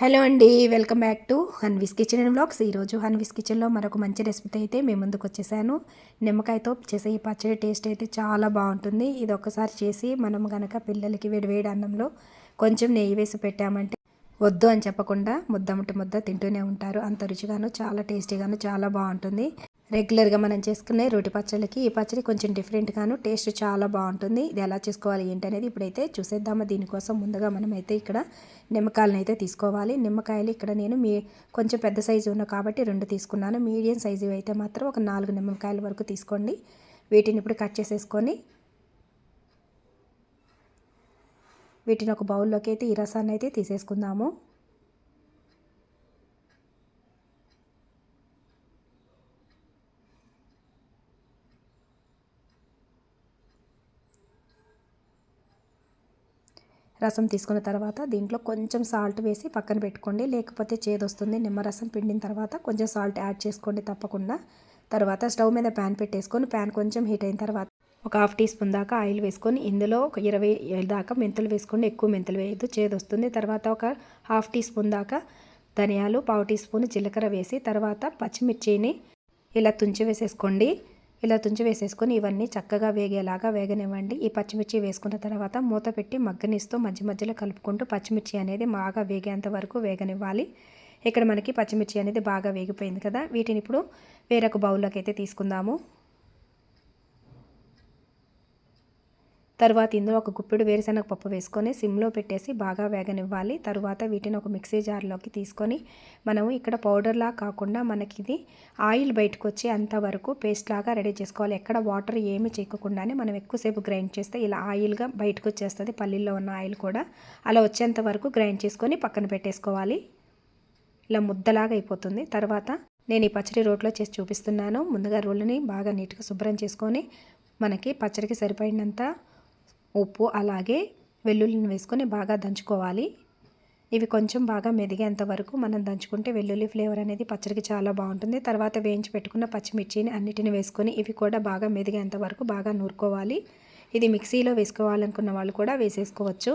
Hello అండి welcome back to Hanvi's kitchen and blogs ఈరోజు హన్విస్ కిచెన్లో మరొక మంచి రెసిపీ అయితే మేము ముందుకు వచ్చేసాను. నిమ్మకాయతో చేసే ఈ పచ్చడి టేస్ట్ అయితే చాలా బాగుంటుంది. ఇది ఒక్కసారి చేసి మనం కనుక పిల్లలకి వేడివేడి అన్నంలో కొంచెం నెయ్యి వేసి పెట్టామంటే వద్దు అని చెప్పకుండా ముద్దముట్టి ముద్ద తింటూనే ఉంటారు. అంత రుచిగాను చాలా టేస్టీగాను చాలా బాగుంటుంది. రెగ్యులర్గా మనం చేసుకునే రోటి పచ్చళ్ళకి ఈ పచ్చడి కొంచెం డిఫరెంట్గాను టేస్ట్ చాలా బాగుంటుంది. ఇది ఎలా చేసుకోవాలి ఏంటనేది ఇప్పుడైతే చూసేద్దాము? దీనికోసం ముందుగా మనమైతే ఇక్కడ నిమ్మకాయలను అయితే తీసుకోవాలి. నిమ్మకాయలు ఇక్కడ నేను మీ కొంచెం పెద్ద సైజు ఉన్న కాబట్టి రెండు తీసుకున్నాను. మీడియం సైజు అయితే మాత్రం ఒక నాలుగు నిమ్మకాయల వరకు తీసుకోండి. వీటిని ఇప్పుడు కట్ చేసేసుకొని వీటిని ఒక బౌల్లోకి అయితే ఈ రసాన్ని అయితే తీసేసుకుందాము. రసం తీసుకున్న తర్వాత దీంట్లో కొంచెం సాల్ట్ వేసి పక్కన పెట్టుకోండి. లేకపోతే చేదొస్తుంది. నిమ్మరసం పిండిన తర్వాత కొంచెం సాల్ట్ యాడ్ చేసుకోండి తప్పకుండా. తర్వాత స్టవ్ మీద ప్యాన్ పెట్టేసుకొని ప్యాన్ కొంచెం హీట్ అయిన తర్వాత ఒక హాఫ్ టీ స్పూన్ దాకా ఆయిల్ వేసుకొని ఇందులో ఒక ఇరవై దాకా మెంతులు వేసుకోండి. ఎక్కువ మెంతులు వేయద్దు చేదొస్తుంది తర్వాత ఒక హాఫ్ టీ స్పూన్ దాకా ధనియాలు పావు టీ స్పూన్ జీలకర్ర వేసి తర్వాత పచ్చిమిర్చిని ఇలా తుంచి వేసేసుకోండి. ఇలా తుంచి వేసేసుకొని ఇవన్నీ చక్కగా వేగేలాగా వేగనివ్వండి. ఈ పచ్చిమిర్చి వేసుకున్న తర్వాత మూత పెట్టి మగ్గనిస్తూ మధ్య మధ్యలో కలుపుకుంటూ పచ్చిమిర్చి అనేది బాగా వేగేంత వరకు వేగనివ్వాలి. ఇక్కడ మనకి పచ్చిమిర్చి అనేది బాగా వేగిపోయింది కదా. వీటిని ఇప్పుడు వేరొక బౌల్లోకి అయితే తీసుకుందాము. తర్వాత ఇందులో ఒక గుప్పిడు వేరుశనగ పప్పు వేసుకొని సిమ్లో పెట్టేసి బాగా వేగనివ్వాలి. తర్వాత వీటిని ఒక మిక్సీ జార్లోకి తీసుకొని మనము ఇక్కడ పౌడర్లా కాకుండా మనకి ఇది ఆయిల్ బయటకు వచ్చి అంతవరకు పేస్ట్ లాగా రెడీ చేసుకోవాలి. ఎక్కడ వాటర్ ఏమి చేయకుండానే మనం ఎక్కువసేపు గ్రైండ్ చేస్తే ఇలా ఆయిల్గా బయటకు వచ్చేస్తుంది పల్లీల్లో ఉన్న ఆయిల్ కూడా అలా వచ్చేంత వరకు గ్రైండ్ చేసుకొని పక్కన పెట్టేసుకోవాలి. ఇలా ముద్దలాగా అయిపోతుంది. తర్వాత నేను ఈ పచ్చడి రోట్లో చేసి చూపిస్తున్నాను. ముందుగా రోళ్ళని బాగా నీట్గా శుభ్రం చేసుకొని మనకి పచ్చడికి సరిపడినంత ఉప్పు అలాగే వెల్లుల్లిని వేసుకొని బాగా దంచుకోవాలి. ఇవి కొంచెం బాగా మెదిగేంత వరకు మనం దంచుకుంటే వెల్లుల్లి ఫ్లేవర్ అనేది పచ్చడికి చాలా బాగుంటుంది. తర్వాత వేయించి పెట్టుకున్న పచ్చిమిర్చిని అన్నిటిని వేసుకొని ఇవి కూడా బాగా మెదిగేంత వరకు బాగా నూరుకోవాలి. ఇది మిక్సీలో వేసుకోవాలనుకున్న వాళ్ళు కూడా వేసేసుకోవచ్చు.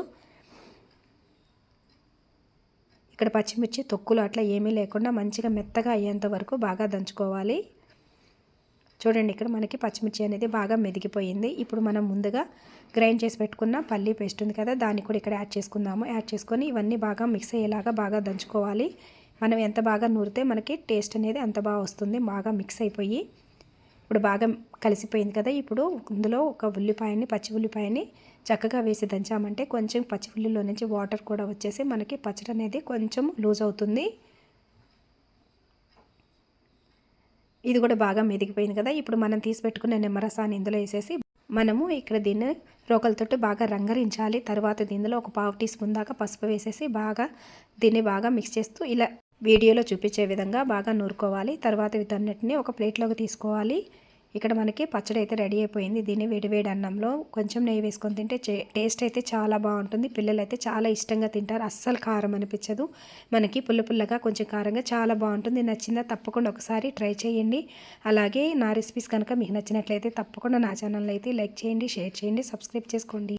ఇక్కడ పచ్చిమిర్చి తొక్కులు అట్లా ఏమీ లేకుండా మంచిగా మెత్తగా అయ్యేంత వరకు బాగా దంచుకోవాలి. చూడండి ఇక్కడ మనకి పచ్చిమిర్చి అనేది బాగా మెదిగిపోయింది. ఇప్పుడు మనం ముందుగా గ్రైండ్ చేసి పెట్టుకున్న పల్లీ పేస్ట్ ఉంది కదా దాన్ని కూడా ఇక్కడ యాడ్ చేసుకుందాము. యాడ్ చేసుకొని ఇవన్నీ బాగా మిక్స్ అయ్యేలాగా బాగా దంచుకోవాలి. మనం ఎంత బాగా నూరితే మనకి టేస్ట్ అనేది అంత బాగా వస్తుంది బాగా మిక్స్ అయిపోయి. ఇప్పుడు బాగా కలిసిపోయింది కదా ఇప్పుడు ఇందులో ఒక ఉల్లిపాయని పచ్చి ఉల్లిపాయని చక్కగా వేసి దంచామంటే కొంచెం పచ్చి ఉల్లిలో నుంచి వాటర్ కూడా వచ్చేసి మనకి పచ్చడి అనేది కొంచెం లూజ్ అవుతుంది. ఇది కూడా బాగా మెదిగిపోయింది కదా. ఇప్పుడు మనం తీసి పెట్టుకున్న నిమ్మరసాన్ని ఇందులో వేసేసి మనము ఇక్కడ దీన్ని రోకలతోటి బాగా రంగరించాలి. తర్వాత దీనిలో ఒక పావు టీ స్పూన్ దాకా పసుపు వేసేసి బాగా దీన్ని బాగా మిక్స్ చేస్తూ ఇలా వీడియోలో చూపించే విధంగా బాగా నూరుకోవాలి. తర్వాత వీటన్నిటిని ఒక ప్లేట్లోకి తీసుకోవాలి. ఇక్కడ మనకి పచ్చడి అయితే రెడీ అయిపోయింది. దీన్ని వేడివేడి అన్నంలో కొంచెం నెయ్యి వేసుకొని తింటే టేస్ట్ అయితే చాలా బాగుంటుంది. పిల్లలు అయితే చాలా ఇష్టంగా తింటారు. అస్సలు కారం అనిపించదు. మనకి పుల్ల పుల్లగా కొంచెం కారంగా చాలా బాగుంటుంది. నచ్చిందా తప్పకుండా ఒకసారి ట్రై చేయండి. అలాగే నా రెసిపీస్ కనుక మీకు నచ్చినట్లయితే తప్పకుండా నా ఛానల్ అయితే లైక్ చేయండి షేర్ చేయండి సబ్స్క్రైబ్ చేసుకోండి.